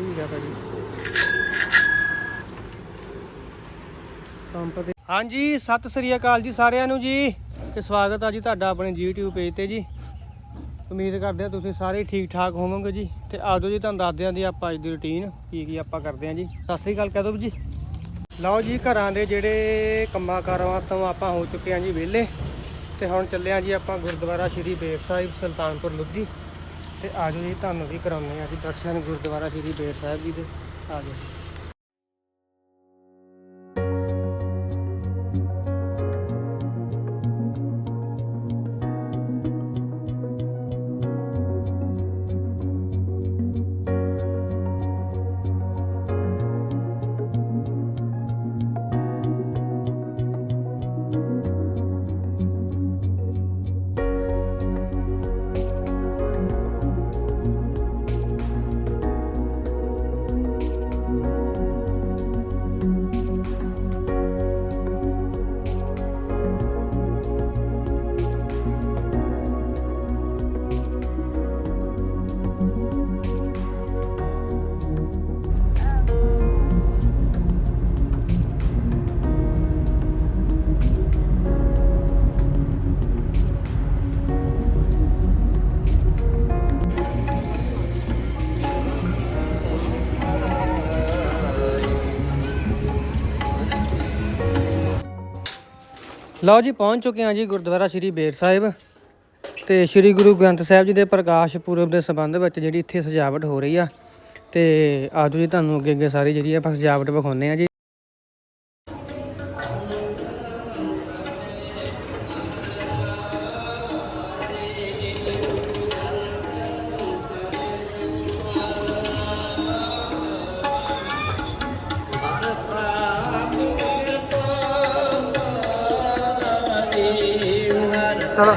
ਠੀਕ ਆ ਭਾਜੀ। ਪੰਪ ਤੇ ਹਾਂਜੀ, ਸਤਿ ਸ੍ਰੀ ਅਕਾਲ ਜੀ ਸਾਰਿਆਂ ਨੂੰ ਜੀ ਤੇ ਸਵਾਗਤ ਆ ਜੀ ਤੁਹਾਡਾ ਆਪਣੇ YouTube ਪੇਜ ਤੇ ਜੀ। ਉਮੀਦ ਕਰਦੇ ਆ ਤੁਸੀਂ ਸਾਰੇ ਠੀਕ ਠਾਕ ਹੋਵੋਗੇ ਜੀ ਤੇ ਆਜੋ ਜੀ ਤੁਹਾਨੂੰ ਦੱਸਦੇ ਆਂ ਦੀ ਆਪਾਂ ਅੱਜ ਦੀ ਰੁਟੀਨ ਕੀ ਕੀ ਆਪਾਂ ਕਰਦੇ ਆਂ ਜੀ। ਸਤਿ ਸ੍ਰੀ ਅਕਾਲ ਕਹਿ ਦਿਓ ਜੀ। ਲਓ ਜੀ, ਘਰਾਂ ਦੇ ਜਿਹੜੇ ਕੰਮਾਂ ਕਾਰਾਂ ਤੋਂ ਆਪਾਂ ਹੋ ਚੁੱਕੇ ਆਂ ਜੀ ਵਿਹਲੇ। ਤੇ ਹੁਣ ਚੱਲੇ ਆਂ ਜੀ ਆਪਾਂ ਗੁਰਦੁਆਰਾ ਸ਼੍ਰੀ ਬੇਰ ਸਾਹਿਬ, ਸੁਲਤਾਨਪੁਰ, ਲੁੱਧੀ। ਤੇ ਆਜੋ ਜੀ, ਤੁਹਾਨੂੰ ਵੀ ਕਰਾਉਂਦੇ ਆਂ ਜੀ ਦਰਸ਼ਨ ਗੁਰਦੁਆਰਾ ਸ਼੍ਰੀ ਬੇਰ ਸਾਹਿਬ ਜੀ ਦੇ। ਆਜੋ ਲਓ ਜੀ, ਪਹੁੰਚ ਚੁੱਕੇ ਹਾਂ ਜੀ ਗੁਰਦੁਆਰਾ ਸ਼੍ਰੀ ਬੇਰ ਸਾਹਿਬ ਤੇ ਸ਼੍ਰੀ ਗੁਰੂ ਗ੍ਰੰਥ ਸਾਹਿਬ ਜੀ ਦੇ ਪ੍ਰਕਾਸ਼ ਪੁਰਬ ਦੇ ਸੰਬੰਧ ਵਿੱਚ ਜਿਹੜੀ ਇੱਥੇ ਸਜਾਵਟ ਹੋ ਰਹੀ ਆ ਤੇ ਆਜੋ ਜੀ ਤੁਹਾਨੂੰ ਅੱਗੇ ਅੱਗੇ ਸਾਰੀ ਜਿਹੜੀ ਆਪਾਂ ਸਜਾਵਟ ਵਿਖਾਉਂਦੇ ਆ ਜੀ। ਚਲੋ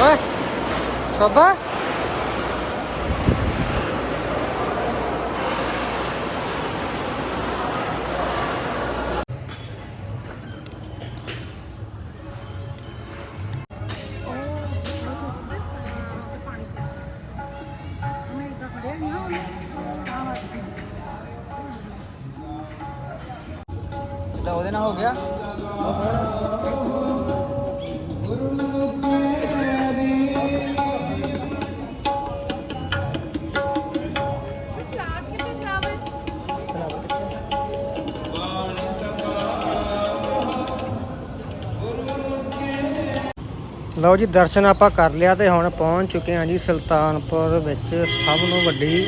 ਓਏ ਸ਼ੋਭਾ। ਉਹਦੇ ਨਾਲ ਹੋ ਗਿਆ। ਲਓ ਜੀ, ਦਰਸ਼ਨ ਆਪਾਂ ਕਰ ਲਿਆ ਤੇ ਹੁਣ ਪਹੁੰਚ ਚੁੱਕੇ ਹਾਂ ਜੀ ਸੁਲਤਾਨਪੁਰ ਵਿੱਚ, ਸਭ ਨੂੰ ਵੱਡੀ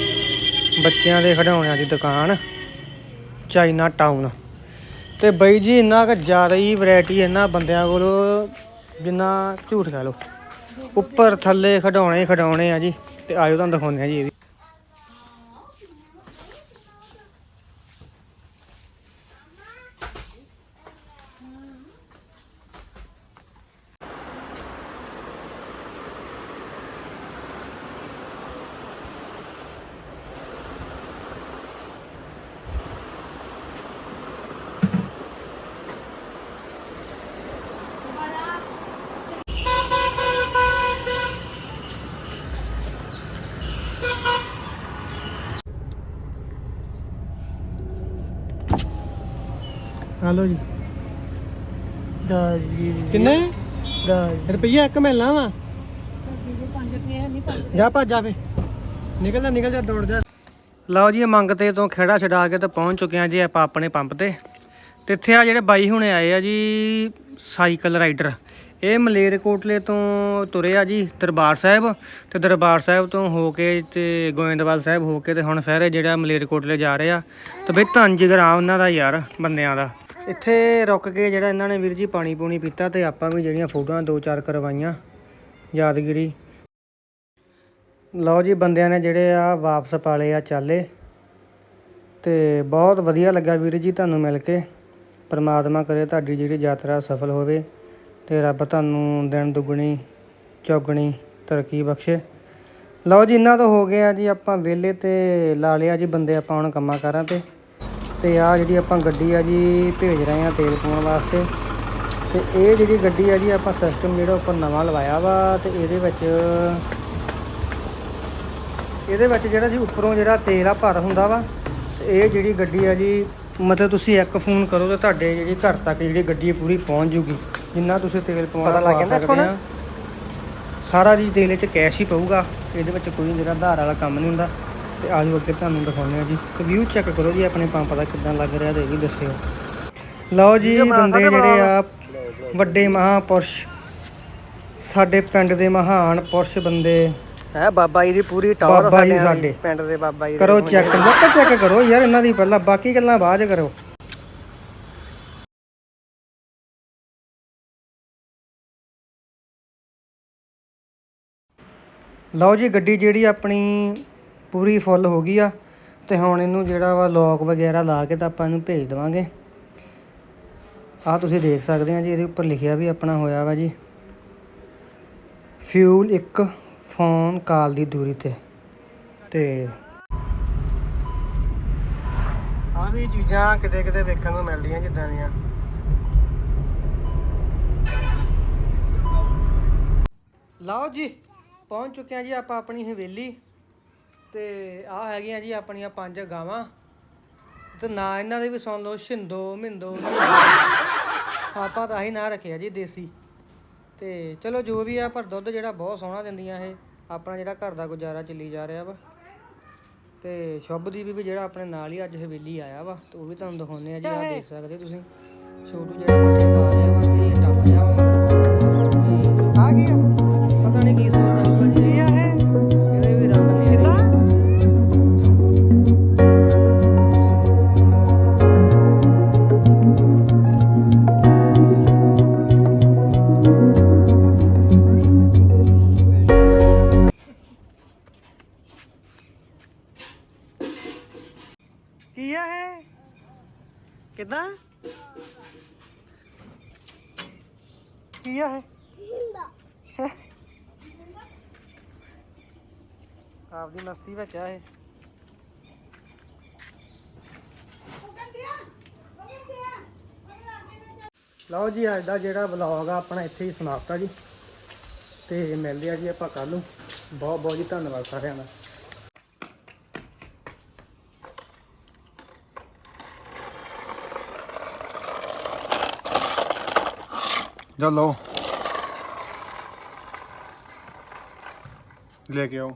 ਬੱਚਿਆਂ ਦੇ ਖਿਡੌਣਿਆਂ ਦੀ ਦੁਕਾਨ, ਚਾਈਨਾ ਟਾਊਨ। ਤੇ ਬਈ ਜੀ, ਇੰਨਾ ਕੁ ਜ਼ਿਆਦਾ ਹੀ ਵੈਰਾਈਟੀ ਇਹਨਾਂ ਬੰਦਿਆਂ ਕੋਲ, ਜਿੰਨਾ ਝੂਠ ਕਹਿ ਲਓ। ਉੱਪਰ ਥੱਲੇ ਖਿਡੌਣੇ ਖਿਡੌਣੇ ਆ ਜੀ, ਤੇ ਆਇਓ ਤੁਹਾਨੂੰ ਦਿਖਾਉਂਦੇ ਆ ਜੀ ਇਹ ਵੀ। ਹਲੋ ਜੀ। ਦਾਜੀ ਕਿੰਨੇ? ਦਾਜੀ ਰੁਪਈਆ ਇੱਕ ਮਿਲਣਾ ਵਾ ਜਾ ਭੱਜ ਜਾ ਫੇ। ਨਿਕਲ ਜਾ ਨਿਕਲ ਜਾ ਦੌੜ ਜਾ। ਲਓ ਜੀ ਮੰਗਤੇ ਤੋਂ ਖੇੜਾ ਛਡਾ ਕੇ ਤੇ ਪਹੁੰਚ ਚੁੱਕੇ ਆ ਜੀ ਆਪਾਂ ਆਪਣੇ ਪੰਪ ਤੇ। ਤੇ ਇੱਥੇ ਆ ਜਿਹੜੇ ਬਾਈ ਹੁਣੇ ਆਏ ਆ ਜੀ ਸਾਈਕਲ ਰਾਈਡਰ। ਇਹ ਮਲੇਰਕੋਟਲੇ ਤੋਂ ਤੁਰੇ ਆ ਜੀ ਦਰਬਾਰ ਸਾਹਿਬ। ਤੇ ਦਰਬਾਰ ਸਾਹਿਬ ਤੋਂ ਹੋ ਕੇ ਤੇ ਗੋਇੰਦਵਾਲ ਸਾਹਿਬ ਹੋ ਕੇ ਤੇ ਹੁਣ ਫਿਰ ਇਹ ਜਿਹੜਾ ਮਲੇਰਕੋਟਲੇ ਜਾ ਰਹੇ ਆ। ਤੇ ਬਈ ਧੰਨ ਜਿਗਰਾ ਉਹਨਾਂ ਦਾ ਯਾਰ ਬੰਦਿਆਂ ਦਾ। ਇੱਥੇ ਰੁਕ ਕੇ ਜਿਹੜਾ ਇਹਨਾਂ ਨੇ ਵੀਰ ਜੀ ਪਾਣੀ ਪੂਣੀ ਪੀਤਾ ਤੇ ਆਪਾਂ ਵੀ ਜਿਹੜੀਆਂ ਫੋਟੋਆਂ ਦੋ ਚਾਰ ਕਰਵਾਈਆਂ, ਯਾਦਗਿਰੀ। ਲਓ ਜੀ ਬੰਦਿਆਂ ਨੇ ਜਿਹੜੇ ਆ ਵਾਪਸ ਪਾਲੇ ਆ ਚਾਲੇ। ਤੇ ਬਹੁਤ ਵਧੀਆ ਲੱਗਾ ਵੀਰ ਜੀ ਤੁਹਾਨੂੰ ਮਿਲ ਕੇ। ਪਰਮਾਤਮਾ ਕਰੇ ਤੁਹਾਡੀ ਜਿਹੜੀ ਯਾਤਰਾ ਸਫਲ ਹੋਵੇ ਤੇ ਰੱਬ ਤੁਹਾਨੂੰ ਦਿਨ ਦੁੱਗਣੀ, ਚੌਗਣੀ ਤਰੱਕੀ ਬਖਸ਼ੇ। ਲਓ ਜੀ ਇਹਨਾਂ ਤੋਂ ਹੋ ਗਏ ਆ ਜੀ, ਆਪਾਂ ਵਿਹਲੇ ਤੇ ਲਾ ਲਿਆ ਜੀ ਬੰਦੇ ਆਪਾਂ ਹੁਣ ਕੰਮਾਂ ਕਾਰਾਂ ਤੇ। ਤੇ ਆ ਜਿਹੜੀ ਆਪਾਂ ਗੱਡੀ ਆ ਜੀ ਭੇਜ ਰਹੇ ਆ ਤੇਲ ਪਾਉਣ ਵਾਸਤੇ। ਤੇ ਇਹ ਜਿਹੜੀ ਗੱਡੀ ਆ ਜੀ ਆਪਾਂ ਸਿਸਟਮ ਜਿਹੜਾ ਉੱਪਰ ਨਵਾਂ ਲਵਾਇਆ ਵਾ ਤੇ ਇਹਦੇ ਵਿੱਚ ਇਹਦੇ ਵਿੱਚ ਜਿਹੜਾ ਜੀ ਉੱਪਰੋਂ ਜਿਹੜਾ ਤੇਲ ਆ ਭਰ ਹੁੰਦਾ ਵਾ ਤੇ ਇਹ ਜਿਹੜੀ ਗੱਡੀ ਆ ਜੀ ਮਤਲਬ ਤੁਸੀਂ ਇੱਕ ਫੋਨ ਕਰੋ ਤੇ ਤੁਹਾਡੇ ਜਿਹੜੀ ਘਰ ਤੱਕ ਜਿਹੜੀ ਗੱਡੀ ਪੂਰੀ ਪਹੁੰਚ ਜੂਗੀ। ਜਿੰਨਾ ਤੁਸੀਂ ਤੇਲ ਪਵਾਉਣਾ ਪਤਾ ਲੱਗ ਜਾਂਦਾ ਇੱਥੋਂ ਨਾ? ਸਾਰਾ ਜੀ ਤੇਲ 'ਚ ਕੈਸ਼ ਹੀ ਪਊਗਾ ਇਹਦੇ ਵਿੱਚ ਕੋਈ ਜਿਹੜਾ ਆਧਾਰ ਵਾਲਾ ਕੰਮ ਨਹੀਂ ਹੁੰਦਾ। ਤੇ ਆਜੋ ਅੱਗੇ ਤੁਹਾਨੂੰ ਦਿਖਾਉਂਦੇ ਆ ਜੀ। ਤੇ ਵਿਊ ਚੈੱਕ ਕਰੋ ਜੀ ਆਪਣੇ ਪੰਪ ਦਾ ਕਿੱਦਾਂ ਲੱਗ ਰਿਹਾ ਤੇ ਇਹ ਵੀ ਦੱਸਿਓ। ਲਓ ਜੀ ਬੰਦੇ ਜਿਹੜੇ ਆ ਵੱਡੇ ਮਹਾਪੁਰਸ਼ ਸਾਡੇ ਪਿੰਡ ਦੇ ਮਹਾਨ ਪੁਰਸ਼ ਬੰਦੇ। ਹੈ ਬਾਬਾ ਜੀ ਦੀ ਪੂਰੀ ਜੀ ਸਾਡੇ ਪਿੰਡ ਦੇ ਬਾਬਾ ਜੀ ਕਰੋ ਚੈੱਕ ਮੱਕਾ ਚੈੱਕ ਕਰੋ ਯਾਰ ਇਹਨਾਂ ਦੀ ਪਹਿਲਾਂ ਬਾਕੀ ਗੱਲਾਂ ਬਾਅਦ ਕਰੋ। ਲਓ ਜੀ ਗੱਡੀ ਜਿਹੜੀ ਆਪਣੀ ਪੂਰੀ ਫੁੱਲ ਹੋ ਗਈ ਆ ਤੇ ਹੁਣ ਇਹਨੂੰ ਜਿਹੜਾ ਵਾ ਲੋਕ ਵਗੈਰਾ ਲਾ ਕੇ ਤਾਂ ਆਪਾਂ ਇਹਨੂੰ ਭੇਜ ਦੇਵਾਂਗੇ। ਆਹ ਤੁਸੀਂ ਦੇਖ ਸਕਦੇ ਆ ਜੀ, ਇਹਦੇ ਉੱਪਰ ਲਿਖਿਆ ਵੀ ਆਪਣਾ ਹੋਇਆ ਵਾ ਜੀ। ਫਿਊਲ ਇੱਕ ਫੋਨ ਕਾਲ ਦੀ ਦੂਰੀ ਤੇ। ਤੇ ਆ ਵੀ ਚੀਜ਼ਾਂ ਕਿਤੇ ਕਿਤੇ ਵੇਖਣ ਨੂੰ ਮਿਲਦੀਆਂ ਜਿੱਦਾਂ ਦੀਆਂ। ਲਓ ਜੀ, ਪਹੁੰਚ ਚੁੱਕੇ ਆ ਜੀ ਆਪਾਂ ਆਪਣੀ ਹਵੇਲੀ। ਤੇ ਆ ਹੈਗੀਆਂ ਜੀ ਆਪਣੀਆਂ ਪੰਜ ਗਾਵਾਂ। ਤੇ ਨਾਂ ਇਹਨਾਂ ਦੇ ਵੀ ਸੁਣ ਲਓ, ਛਿੰਦੋ, ਮਿੰਦੋ। ਆਪਾਂ ਤਾਂ ਆਹੀ ਨਾ ਰੱਖਿਆ ਜੀ, ਦੇਸੀ। ਤੇ ਚਲੋ ਜੋ ਵੀ ਆ, ਪਰ ਦੁੱਧ ਜਿਹੜਾ ਬਹੁਤ ਸੋਹਣਾ ਦਿੰਦੀਆਂ ਇਹ। ਆਪਣਾ ਜਿਹੜਾ ਘਰ ਦਾ ਗੁਜ਼ਾਰਾ ਚੱਲੀ ਜਾ ਰਿਹਾ ਵਾ। ਤੇ ਸ਼ੁਭਦੀਪ ਵੀ ਜਿਹੜਾ ਆਪਣੇ ਨਾਲ ਹੀ ਅੱਜ ਹਵੇਲੀ ਆਇਆ ਵਾ, ਤੇ ਉਹ ਵੀ ਤੁਹਾਨੂੰ ਦਿਖਾਉਂਦੇ ਆ ਜੀ ਆ ਦੇਖ ਸਕਦੇ ਤੁਸੀਂ। ਛੋਟੂ ਜਿਹੜਾ ਪੱਠੇ ਪਾ ਰਿਹਾ ਵਾ, ਤੇ ਟੱਪ ਰਿਹਾ ਵਾ। ਆ ਗਿਆ ਕੀ ਆ ਹੈ ਕਿਦਾਂ? ਕੀ ਆ ਹੈ? ਆਪਦੀ ਮਸਤੀ ਵਿੱਚ ਆ ਇਹ। ਲਓ ਜੀ ਅੱਜ ਦਾ ਜਿਹੜਾ ਵਲੌਗ ਆ ਆਪਣਾ ਇੱਥੇ ਹੀ ਸਮਾਪਤ ਆ ਜੀ। ਤੇ ਮਿਲਦੇ ਆ ਜੀ ਆਪਾਂ ਕੱਲ ਨੂੰ। ਬਹੁਤ ਬਹੁਤ ਜੀ ਧੰਨਵਾਦ ਸਾਰਿਆਂ ਦਾ। ਜਾ ਲਓ। ਲੈ ਕੇ ਆਓ।